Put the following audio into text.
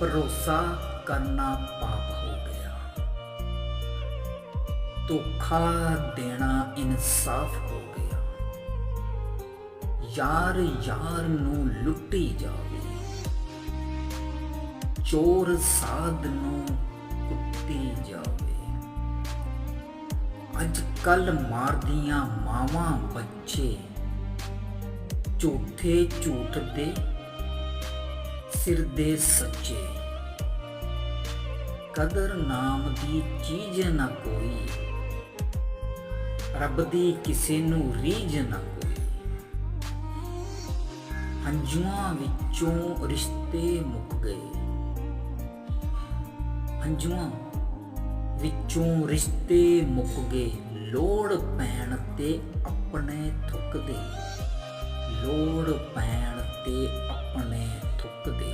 ਭਰੋਸਾ ਕਰਨਾ ਪਾਪ ਹੋ ਗਿਆ। ਧੋਖਾ ਦੇਣਾ ਇਨਸਾਫ ਹੋ ਗਿਆ। ਯਾਰ ਯਾਰ ਨੂੰ ਲੁੱਟੀ ਜਾਵੇ। ਚੋਰ ਸਾਧ ਨੂੰ ਕੁੱਟੀ ਜਾਵੇ। ਅੱਜ ਕੱਲ ਮਾਰਦੀਆਂ ਮਾਵਾਂ ਬੱਚੇ ਝੂਠੇ ਝੂਠ ਦੇ ਸਿਰ ਦੇ ਸੱਚੇ। ਕਦਰ ਨਾਮ ਦੀ ਚੀਜ਼ ਨਾ ਕੋਈ। ਰੱਬ ਦੀ ਕਿਸੇ ਨੂੰ ਰੀਝ ਨਾ ਕੋਈ। ਹੰਝੂਆਂ ਵਿੱਚੋਂ ਰਿਸ਼ਤੇ ਮੁੱਕ ਗਏ। ਹੰਝੂਆਂ ਵਿੱਚੋਂ ਰਿਸ਼ਤੇ ਮੁੱਕ ਗਏ। ਲੋੜ ਪੈਣ ਤੇ ਆਪਣੇ ਥੁੱਕਦੇ। ਲੋੜ ਪੈਣ ਤੇ ਆਪਣੇ ਥੁੱਕਦੇ।